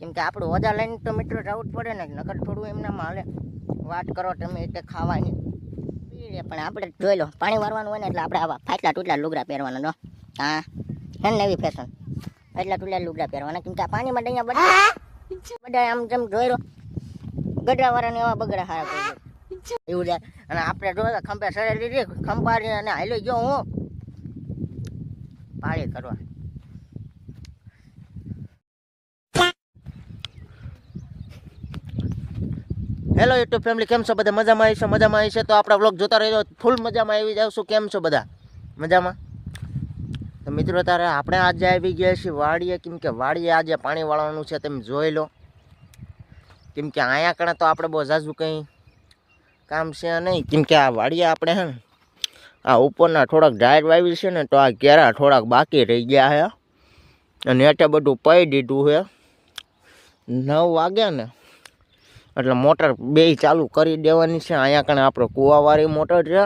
કેમ કે આપણું ઓજા લઈને તો મિત્રો જવું જ પડે ને નકર થોડું એમનામાં હાલે. વાત કરો તમે એટલે ખાવાની. પણ આપણે જોઈ લો પાણી વારવાનું હોય ને એટલે આપણે આવા ફાટલા તૂટલા લુગડા પહેરવાના નો હા હે ને એવી ફેશન ફાટલા તૂટલા લુગડા પહેરવાના. કેમ કે આ પાણીમાં અહીંયા બધા બધા આમ જેમ જોઈ લો. ગઢડા વાળાને એવા બગડા હારા કરી એવું જાય અને આપણે જો ખંભે સરે લીધી ખંભારી અને હાલી ગયો હું. પાળી કરવા. હેલો યુટ્યુબ ફેમિલી કેમ છો બધા? મજામાં આવી છે? મજામાં આવી છે? તો આપણા બ્લોગ જોતા રહેજો. ફૂલ મજામાં આવી જાવશું. કેમ છો બધા? મજામાં? તો મિત્રો, તારે આપણે આજે આવી ગયા છીએ વાડીએ. કેમ કે વાડીએ આજે પાણી વાળવાનું છે, તમે જોઈ લો. કેમ કે અહીંયા કણે તો આપણે બહુ ઝાઝું કંઈ કામ છે નહીં. કેમ કે આ વાડીએ આપણે હે આ ઉપરના થોડાક ડાયર વાવી છે ને, તો આ કેરા થોડાક બાકી રહી ગયા છે અને એટલે બધું પઈ દીધું છે નવ વાગ્યા ને એટલે મોટર બે ચાલુ કરી દેવાની છે. અહીંયા કણે આપણે કૂવાવાળી મોટર છે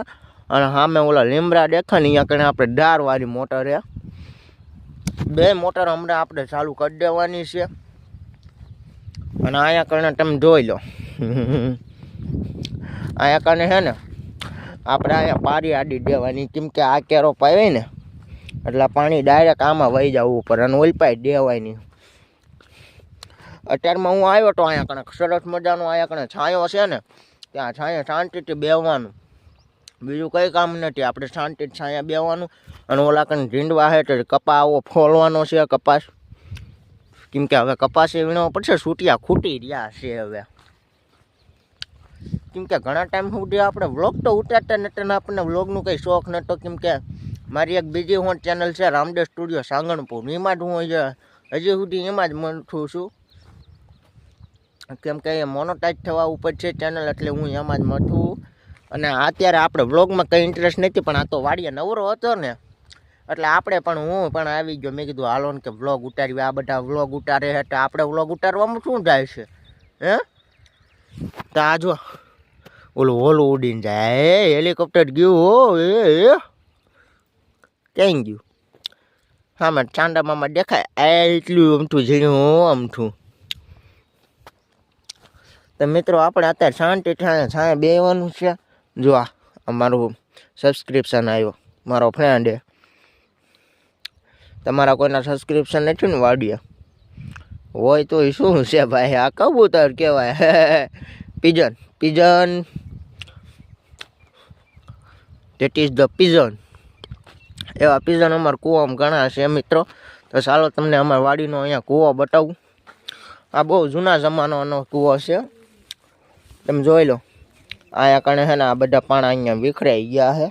અને સામે ઓલા લીમડા દેખા ને અહીંયા કણે આપણે ડારવાળી મોટર છે. બે મોટર હમણાં આપણે ચાલુ કરી દેવાની છે. અને અહીંયા કણે તમે જોઈ લો. અહીંયા કણે છે ને આપણે અહીંયા પારી આડી દેવાની. કેમ કે આ કેરો પાવે ને એટલે પાણી ડાયરેક્ટ આમાં વહી જવું ઉપર અને ઓલપાઈ દેવાય નહીં અત્યારમાં હું આવ્યો તો અહીંયા કણે સરસ મજાનો અહીંયા કણે છાંયો છે ને, ત્યાં છાંયા શાંતિથી બેહવાનું. બીજું કંઈ કામ નથી, આપણે શાંતિથી છાંયા બેવાનું અને ઓલા કણે ઝીંડવા હે તો કપાવો ફોલવાનો છે કપાસ. કેમ કે હવે કપાસ એ વીણવો પડશે, સૂટિયા ખૂટી રહ્યા છે હવે. કેમ કે ઘણા ટાઈમ સુધી આપણે વ્લોગ તો ઉતારતા નતા ને આપણને વ્લોગનું કંઈ શોખ નહોતો કેમ કે મારી એક બીજી હું ચેનલ છે, રામદેવ સ્ટુડિયો, સાંગણપુર. એમાં જ હું હજી- સુધી એમાં જ મથું છું. કેમ કે એ મોનોટાઈઝ થવા ઉપર છે ચેનલ એટલે હું એમાં જ મથું. અને અત્યારે આપણે વ્લોગમાં કંઈ ઇન્ટરેસ્ટ નથી, પણ આ તો વાડીએ નવરો હતો ને. એટલે આપણે પણ હું પણ આવી ગયો. મેં કીધું, હાલો ને કે વ્લોગ ઉતારવી આ બધા વ્લોગ ઉતારે છે, તો આપણે વ્લોગ ઉતારવામાં શું જાય છે? હે? તો આ જો, ઓલું ઓલું ઉડીને જાય. એ હેલિકોપ્ટર ગયું, હો, એ ક્યાંય ગયું? હા મેં ચાંદા મામા દેખાય. એટલું અમથું, ઝીણું અમથું. તો મિત્રો, આપણે અત્યારે શાંતિ ઠાણે છાંય બેવાનું છે. જો આ અમારું સબસ્ક્રિપ્શન આવ્યો, મારો ફ્રેન્ડ તમારા કોઈના સબસ્ક્રિપ્શન નથી ને વાડીએ? હોય તો એ શું છે ભાઈ? આ કબૂતર કહેવાય. Pigeon pigeon that is the pigeon એવા પીઝન અમારા કૂવામાં ઘણા છે મિત્રો. તો ચાલો તમને અમારા વાડીનો અહીંયા કૂવો બતાવું. આ બહુ જૂના જમાનાનો કૂવો છે. તમે જોઈ લો. અહીંયા કણે છે ને આ બધા પાણા અહીંયા વિખરાઈ ગયા છે.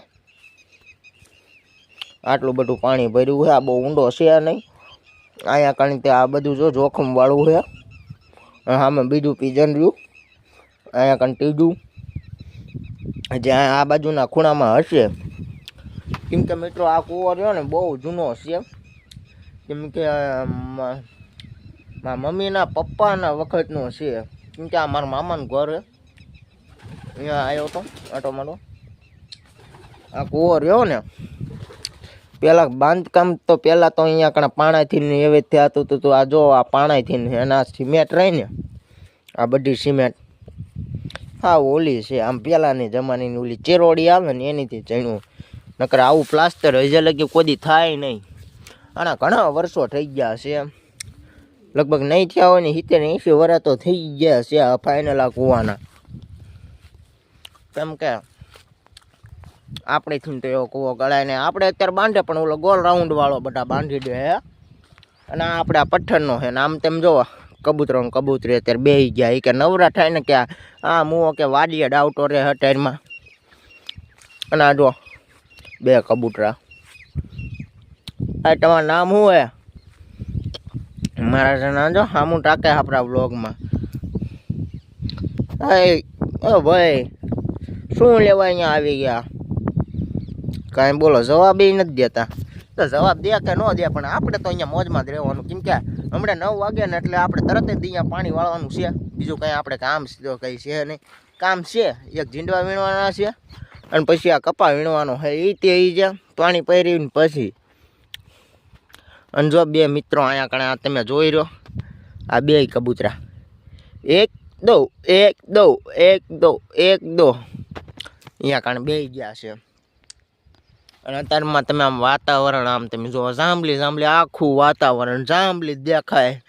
આટલું બધું પાણી ભર્યું છે, આ બહુ ઊંડો છે નહીં. અહીંયા કણે તે આ બધું જો જોખમવાળું છે. સામે બીજું પીજન રહ્યું. અહીંયા કણ ત્રીજું જ્યાં આ બાજુના ખૂણામાં હશે. કેમ કે મિત્રો આ કૂવો રહ્યો ને બહુ જૂનો છે. કેમ કે મારા મમ્મીના પપ્પાના વખતનો છે. કેમ કે આ મારા મામાનું ઘર છે. અહીંયા આવ્યો હતો આટો મારો આ કૂવો રહ્યો ને, પેલા બાંધકામ તો પેલા તો અહીંયા કણા પાણાથી ને એવી થયાતું હતું તો આ જો આ પાણાથી ને એના સિમેન્ટ રહી ને, આ બધી સિમેન્ટ. હા ઓલી છે, આમ પેલાની જમાની ઓલી ચેરોડી આવે ને એનીથી જણ્યું નકર આવું પ્લાસ્ટર હજે લગી કોદી થાય નહીં. આના ઘણા વર્ષો થઈ ગયા છે લગભગ નહીં થયા હોય ને સિત્તેર એંશી વર્ષ તો થઈ ગયા છે આ ફાઇનલ આ કૂવાના. કેમ કે આપણે થી તો એવો કૂવો ગળાય ને આપણે અત્યારે બાંધે પણ ઓલો ગોલ રાઉન્ડ વાળો બધા બાંધી દે હે. અને આ આપણે આ પથ્થરનો છે ને આમ તેમ જોવા, કબૂતરો કબૂતરી અત્યારે બેહી ગયા. એ કે નવરા થાય ને કે આ- મૂવો કે વાડીએ ડાવટો રે હટાઈમાં અને આ જો, બે કબૂતરા. આ તમારું નામ શું હે? મારા ના જો સામું ટાકે આપણા બ્લોગમાં એ ઓ ભાઈ. શું લેવા અહીંયા આવી ગયા? કાંઈ બોલો, જવાબ એ નથી દેતા. તો જવાબ દે કે ન દે, પણ આપણે તો અહીંયા મોજમાં જ રહેવાનું. કેમ કે હમણાં નવ વાગે ને એટલે આપણે તરત જ અહીંયા પાણી વાળવાનું છે. બીજું કંઈ આપણે કામ સીધો કંઈ છે નહીં. કામ છે, એક ઝીંડવા વીણવાના છે અને પછી આ કપા વીણવાનો હે એ તે એ પાણી પહેરીને પછી. અને જો બે મિત્રો અહીંયા કણે તમે જોઈ રહ્યો, આ બે કબૂતરા. એક દો એક દો એક દો એક દો. અહીંયા કારણ બે ગયા છે. અને અત્યારમાં તમે આમ વાતાવરણ, આમ તમે જુઓ, જાંબલી જાંબલી આખું વાતાવરણ, જાંબલી દેખાય.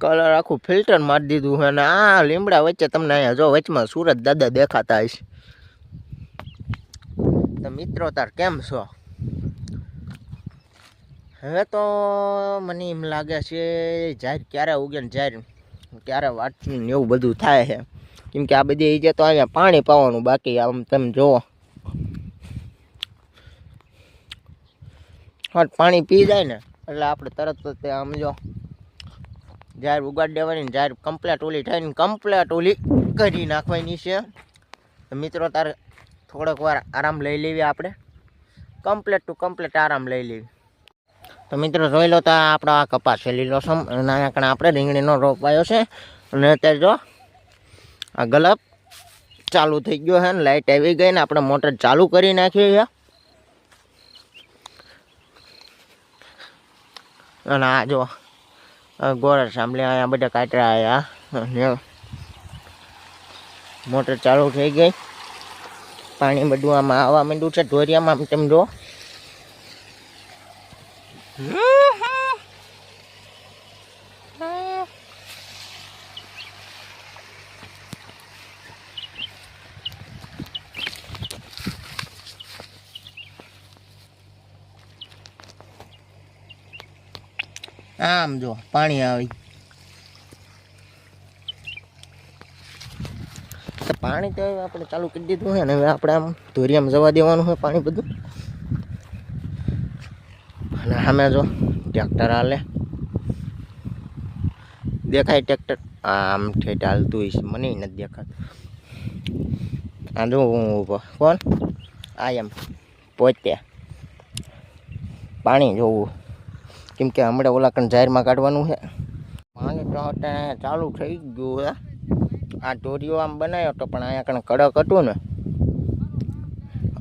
કલર આખું ફિલ્ટર મારી દીધું છે અને આ લીમડા વચ્ચે તમને અહીંયા જો વચમાં સુરત દાદા દેખાતા હશે. તો મિત્રો તાર કેમ છો? હવે તો મને એમ લાગે છે, જાહેર ક્યારે ઉગે ને જાહેર, ક્યારે વાંચવું ને એવું બધું થાય છે. કેમ કે આ બધી જે તો અહીંયા પાણી પાવાનું બાકી, આમ તમે જુઓ. હા પાણી પી જાય ને, એટલે આપણે તરત જ તે આમ જો, જાહેર ઉગાડી દેવાની જાહેર કમ્પ્લેટ ઓલી થાય ને કમ્પ્લેટ ઓલી કરી નાખવાની છે. મિત્રો તારે થોડોક વાર આરામ લઈ લેવી આપણે. કમ્પ્લેટ ટુ કમ્પ્લેટ આરામ લઈ લેવી. તો મિત્રો જોઈ લો તો આપણો આ કપાસ છે લીલો સમ અને અહીંયા આપણે રીંગણીનો રોપાયો છે. અને અત્યારે જો આ ગલપ ચાલુ થઈ ગયો છે ને લાઇટ આવી ગઈ ને આપણે મોટર ચાલુ કરી નાખીએ છીએ અને આ જો ગોળ સાંભળી અહીંયા બધા કાટરા આવ્યા મોટર ચાલુ થઈ ગઈ. પાણી બધું આમાં આવવા માંડ્યું છે, ઢોરિયામાં આમ તેમ જો. આમ જો, પાણી આવી. પાણી તો આપણે ચાલુ કરી દીધું હોય ને, હવે આપણે આમ ધોરિયામાં જવા દેવાનું હોય પાણી બધું. અને સામે જો, ટ્રેક્ટર હાલે. દેખાય ટ્રેક્ટર? આમ ઠેઠ હાલતું છે, મને નથી દેખાતું. આ જો હું ઊભો. કોણ? આ એમ. પોતે. પાણી જોવું. કેમ કે હમણાં ઓલા કણ જાહેરમાં કાઢવાનું છે. પાણી તો અત્યારે ચાલુ થઈ ગયું હે આ ઢોરિયો આમ બનાવ્યો તો પણ અહીંયા કણ કડક હતું ને.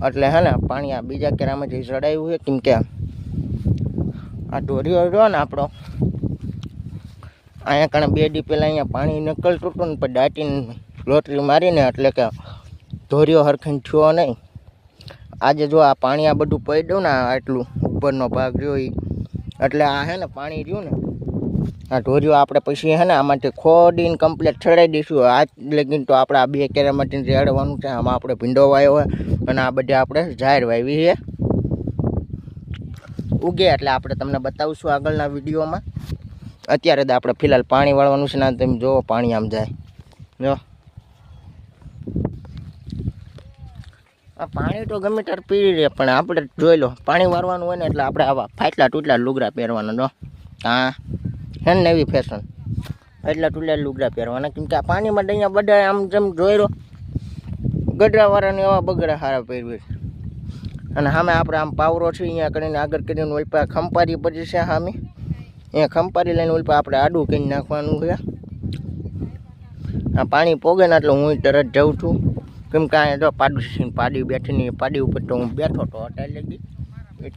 એટલે હે ને પાણી આ બીજા કેરામાંથી ચડાવ્યું છે, કેમ કે આ ઢોરિયો રહ્યો ને આપણો, અહીંયા કણ બે દી પહેલાં અહીંયા પાણી નીકળતું હતું ને, પછી દાટીને લોટરી મારીને એટલે કે ઢોરિયો હરખીને થયો નહીં. આજે જો આ પાણી આ બધું પડી દઉં ને આટલું ઉપરનો ભાગ રહ્યો એ એટલે આ હે ને પાણી રહ્યું ને, આ ઢોરિયો આપણે પછી હે ને આમાંથી ખોડીને કમ્પ્લીટ ચડાવી દઈશું. આ લગીને તો આપણે આ બે કેરામાંથી રેડવાનું છે. આમાં આપણે ભીંડો વાયો હોય અને આ બધે આપણે જાહેર વાવી છે ઉગે એટલે આપણે તમને બતાવીશું આગળના વિડીયોમાં. અત્યારે તો આપણે ફિલહાલ પાણી વાળવાનું છે ને તમે જુઓ પાણી આમ જાય. જો. આ પાણી તો ગમે ત્યારે પી લે પણ આપણે જોઈ લો, પાણી વારવાનું હોય ને એટલે આપણે આવા ફાટલા તૂટલા લુગડા પહેરવાના નો હા, હે ને નવી ફેશન ફાટલા તૂટલા લુગડા પહેરવાના, કેમ કે આ પાણીમાં તો અહીંયા બધા આમ જેમ જોઈ લો ગઢરાવાળાને એવા બગડા સારા પહેરવે અને સામે આપણે આમ પાવરો છે, અહીંયા કરીને આગળ કરીને ઓલપા ખંપારી પછી છે સામે અહીંયા ખંપારી લઈને ઓલપા આપણે આડું કરી નાખવાનું છે. આ પાણી પોગે ને એટલે હું તરત જાઉં છું. કેમ કે અહીંયા જો પાડું પાડી બેઠીને પાડી ઉપર તો હું બેઠો હતો અત્યારે લગી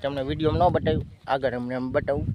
તમને વીડિયો ન બતાવ્યું, આગળ અમને એમ બતાવું.